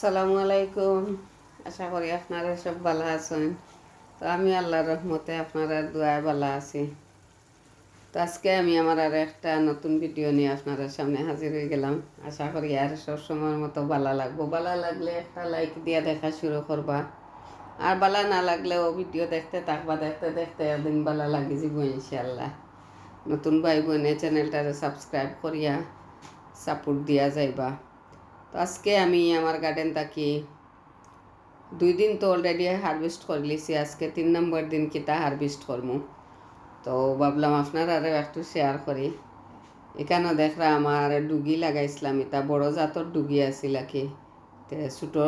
সালামু আলাইকুম আশা করি আপনারা সব ভালো আছেন। তো আমি আল্লাহর রহমতে আপনারা দোয়ায় ভালো আছি। তো আজকে আমি আমার আর একটা নতুন ভিডিও নিয়ে আপনাদের সামনে হাজির হয়ে গেলাম। আশা করি আর সব সময়ের মতো ভালো লাগবো। ভালো লাগলে একটা লাইক দিয়ে দেখা শুরু করবা। আর ভালো না লাগলেও ভিডিও দেখতে থাকবা, দেখতে দেখতে একদিন ভালো লাগে যাব ইনশাল্লাহ নতুন ভাই বোনে চ্যানেলটারে সাবস্ক্রাইব করিয়া সাপোর্ট দিয়া যাইবা। তো আজকে আমি আমার গার্ডেন থাকি দুই দিন তো অলরেডি হারভেস্ট করে লিছি আজকে তিন নম্বর দিন কিতা হারভেস্ট করমু। তো ভাবলাম আপনার আরও একটু শেয়ার করি। এখানেও দেখরা আমার ডুগি লাগাইছিলাম, এটা বড় জাতর ডুগি আছিল কি ছোটো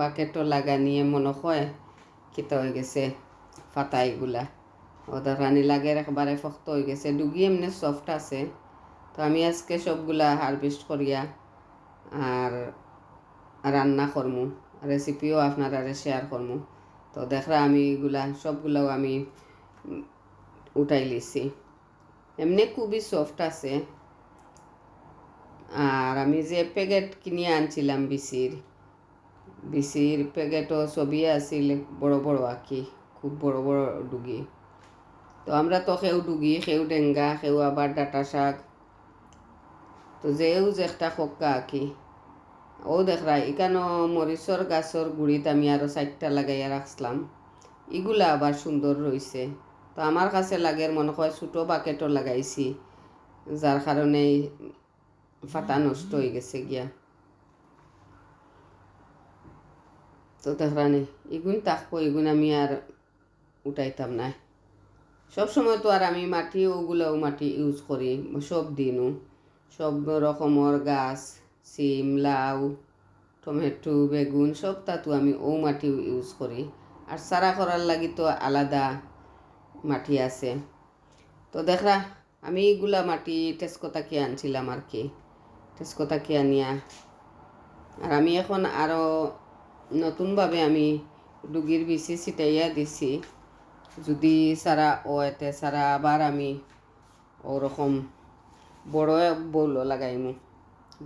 বাকেটও লাগা নিয়ে মনে হয় কিতা হয়ে গেছে ফাতা এগুলা ওদের রানি লাগে একবারে শক্ত হয়ে গেছে। ডুগি এমনি সফট আছে। তো আমি আজকে সবগুলা হারভেস্ট করিয়া আর রান্না করমু রেসিপিও আপনারা শেয়ার করমু। তো দেখরা আমি এগুলা, সবগুলাও আমি উঠাই লিছি। এমনি খুবই সফট আছে। আর আমি যে প্যাকেট কিনে আনছিলাম বিসির বিসির প্যাকেটও ছবি আছিল, বড় বড় আঁকি, খুব বড় বড় ডুগি তো আমরা তো সেও ডুগি সেও ডেঙ্গা সেও আবার ডাটা শাক তো যেও যে একটা খোকা আঁকি ও দেখরা এখানো মরিচর গাছর গুড়িত আমি আরও চারটা লাগাইয়া রাখছিলাম। এগুলা আবার সুন্দর রয়েছে তো আমার কাছে লাগে মনে হয় ছোটো বাকেটও লাগাইছি, যার কারণে ফাটা নষ্ট হয়ে গেছে গিয়া। তো দেখরানি এগুন থাকব এগুন আমি আর উঠাইতাম না। সব সময় তো আর আমি মাটি, ওগুলোও মাটি ইউজ করি, সব দিনও। সব রকমের গাছ, সিম, লাউ, টমেটো, বেগুন, সব তাতো আমি ও মাটি ইউজ করি। আর সারা করার লাগি তো আলাদা মাটি আছে। তো দেখরা আমি এগুলা মাটি টেস্কো তাকে আনছিলাম আর কি? টেস্কো আনিয়া আর আমি এখন আরও নতুনভাবে আমি ডুগির বিচি ছিটাইয়া দিছি। যদি সারা ও এতে সারা আবার আমি ওরকম বড় বউল লাগাইমু।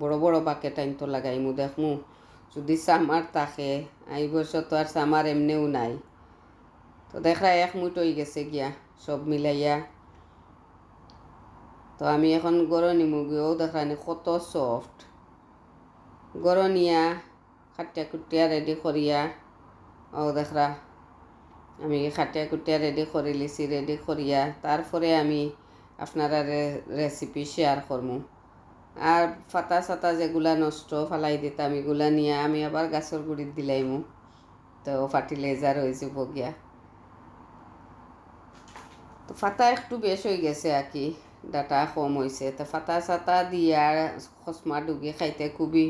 বড় বড় বাকেট আইন তো লাগাইমু, দেখমু। যদি সামার থাকে, এই বছর তো আর সামার এমনিও নাই। তো দেখা এক মুঠ হয়ে গেছে গিয়া সব মিলাইয়া। তো আমি এখন গরো নিমু গিয়েও দেখানি কত সফট গরো নিয়া খাটিয়া কুটিয়া রেডি করিয়া ও দেখরা আমি খাটিয়া কুটিয়া রেডি করে লিছি রেডি করিয়া তারপরে আমি আপনারা রেসিপি শেয়ার করমু। আর ফাতা সাতা যেগুলা নষ্ট, ফালাই দিতাম এগুলা নিয়ে আমি আবার গাছের গুড়িত দিলাইমু। তো ফার্টিলাইজার হয়ে যাব গিয়া। তো ফাতা একটু বেশ হয়ে গেছে আর কি, ডাটা কম হয়েছে তো ফাতা সাতা দিয়ে খসমা ডুগি খাইতে খুবই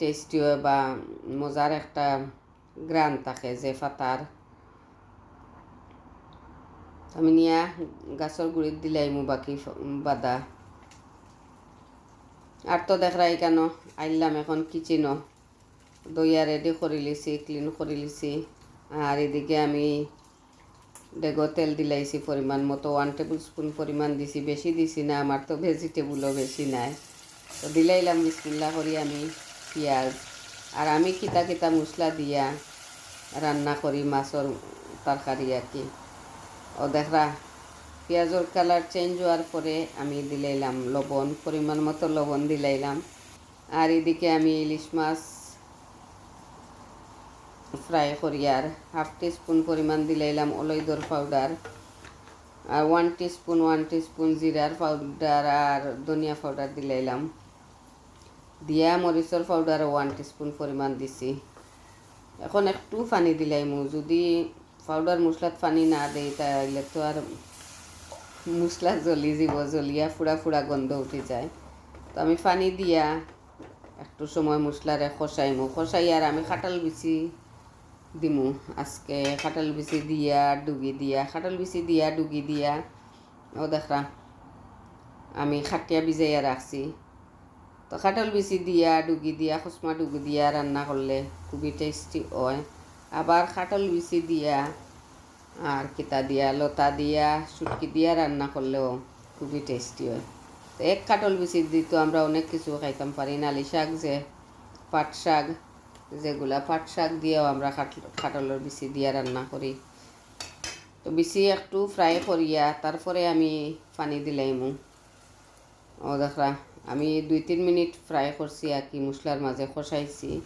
টেস্টি হয় বা মজার একটা গ্রান থাকে যে ফাতার আমি নিয়া গাছের গুড়িত দিলাইমু বাকি ফ- বাদা। আর তো দেখরাই কেন? আইলাম এখন কিচেনও দইয়া রেডি করে লিছি ক্লিন করে লিছি আর এদিকে আমি ডেগো তেল দিলাইছি পরিমাণ মতো। ওয়ান টেবিল স্পুন পরিমাণ দিছি বেশি দিছি না আমার তো ভেজিটেবলও বেশি নাই। তো দিলাইলাম বিসমিল্লা করি আমি পেঁয়াজ। আর আমি কিতা কিতা মশলা দিয়া রান্না করি মাছর তরকারি আর কি ও দেখরা, পেঁয়াজের কালার চেঞ্জ হওয়ার পরে আমি দিলাইলাম লবণ, পরিমাণ মতো লবণ দিলাইলাম। আর এদিকে আমি ইলিশ মাছ ফ্রাই করি, আর হাফ টিস্পুন পরিমাণ দিলাইলাম অলৈদর পাউডার আর ওয়ান টিস্পুন ওয়ান টিস্পুন জিরার পাউডার আর ধনিয়া পাউডার দিলাইলাম। দিয়া মরিচর পাউডার ওয়ান টিস্পুন পরিমাণ দিছি। এখন একটু পানি দিলাইমু, যদি পাউডার মশলাত পানি না দেই তাহলে তো আর মশলা জ্বলি যাব জ্বলিয়া ফুড়া ফুড়া গন্ধ উঠে যায়। তো আমি পানি দিয়া, একটু সময় মশলারে খসাইমু খসাই আর আমি খাটাল বিচি দিমু। আজকে খাটাল বিচি দিয়া ডুগি দিয়া। খাটাল বিচি দিয়া ডুগি দিয়া। ও দেখরা আমি খাটিয়া ভিজাইয়া রাখছি তো খাটাল বিচি দিয়া ডুগি দিয়া খসমা ডুগি দিয়া রান্না করলে খুবই টেস্টি হয়। আবার খাটল বিচি দিয়া, আর কিতা দিয়া, লতা দিয়া, শুটকি দিয়া রান্না করলেও খুবই টেস্টি হয়। তো এক কাটল বিচি তো আমরা অনেক কিছু খাইতাম, পারি নালি শাক যে, পাট শাক, যেগুলা পাট শাক দিয়েও আমরা খাট- খাটলের বিচি দিয়ে রান্না করি। তো বিচি একটু ফ্রাই করিয়া তারপরে আমি পানি দিলাইমু ও দেখরা, আমি দুই তিন মিনিট ফ্রাই করছি আর কি, মশলার মাঝে কষাইছি।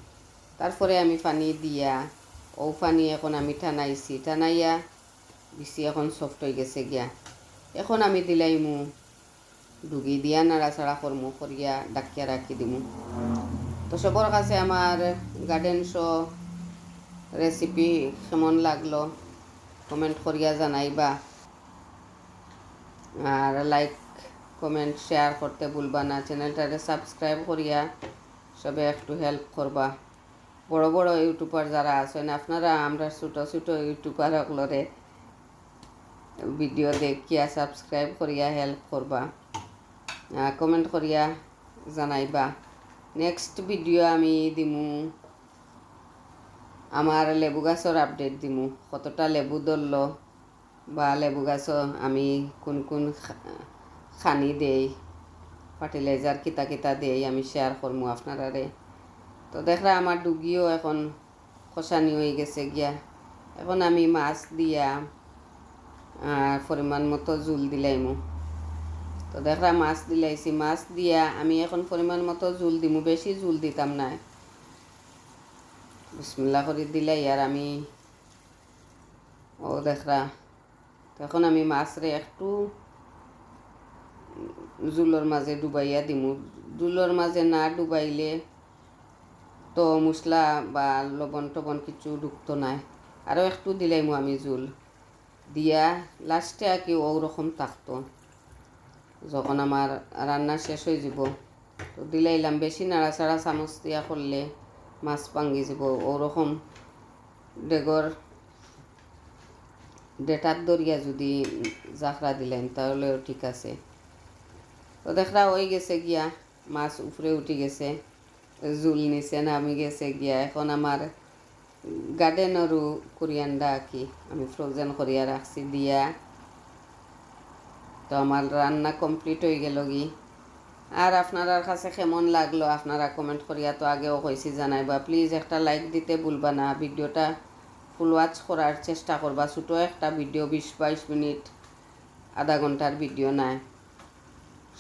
তারপরে আমি পানি দিয়া ও পানি এখন আমি টানাইছি, টানাইয়া বিচি এখন সফট হয়ে গেছে গিয়া। এখন আমি দিলাই দিলাইমু ডুগি দিয়া নাড়াচাড়া করমু করিয়া ডাকিয়া রাখি দিমু। তো সবার কাছে আমার গার্ডেন শো রেসিপি কেমন লাগল কমেন্ট করিয়া জানাইবা। আর লাইক কমেন্ট শেয়ার করতে ভুলবা না। চ্যানেলটারে সাবস্ক্রাইব করিয়া সবে একটু হেল্প করবা বড় বড় ইউটিউবার যারা আছেন, আপনারা আমরা ছোটো ছোটো ইউটিউবার সকলরে ভিডিও দেখিয়া সাবস্ক্রাইব করিয়া হেল্প করবা কমেন্ট করিয়া জানাইবা। নেক্সট ভিডিও আমি দিমু, আমার লেবু গাছর আপডেট দিমু, কতটা লেবু ধরল বা লেবু গাছ আমি কোন কোন খানি দেই ফার্টিলাইজার কিতা কিতা দেই আমি শেয়ার করমু আপনারারে। তো দেখরা আমার ডুগিও এখন খসানি হয়ে গেছে গিয়া। এখন আমি মাছ দিয়া আর পরিমাণ মতো জুল দিলাইমু। তো দেখরা মাছ দিলাইছি, মাছ দিয়া আমি এখন পরিমাণ মতো জুল দিমু বেশি জুল দিতাম না বিসমিল্লা করে দিলাই আর আমি ও দেখরা তখন আমি মাছরে একটু জুলোর মাঝে ডুবাইয়া দিমু। জুলোর মাঝে না ডুবাইলে তো মশলা বা লবণ টবণ কিছু ঢুকতো নাই। আরও একটু দিলাইমু আমি জুল। দিয়া লাস্টে আর কি ওরকম থাকতো। যখন আমার রান্না শেষ হয়ে যাব, তো দিলাইলাম বেশি নাড়াচাড়া চামচ দিয়া করলে মাছ ভাঙ্গি যাব। ওরকম ডেগর ডেটার দরিয়া যদি জাখরা দিলেন, তাহলেও ঠিক আছে। তো দেখরা হয়ে গেছে গিয়া, মাছ উপরে উঠে গেছে। জুল নিচে নামি গেছে গিয়া এখন আমার গার্ডেনেরও কোরিয়ান্ডা কি আমি ফ্রোজেন করিয়া রাখছি দিয়া। তো আমার রান্না কমপ্লিট হয়ে গেল গি আর আপনার কাছে কেমন লাগল, আপনারা কমেন্ট করিয়া তো আগেও কইছি জানাইবা। প্লিজ একটা লাইক দিতে ভুলবা না, ভিডিওটা ফুল ওয়াচ করার চেষ্টা করবা। ছোটো একটা ভিডিও বিশ বাইশ মিনিট, আধা ঘণ্টার ভিডিও নাই।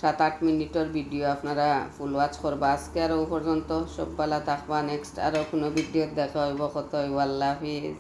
সাত আট মিনিটের ভিডিও আপনারা ফুল ওয়াচ করবা। আজকে আরও পর্যন্ত সব বেলা থাকবা। নেক্সট আরও কোনো ভিডিও দেখা হইব। কত হইব? আল্লাহ হাফিজ।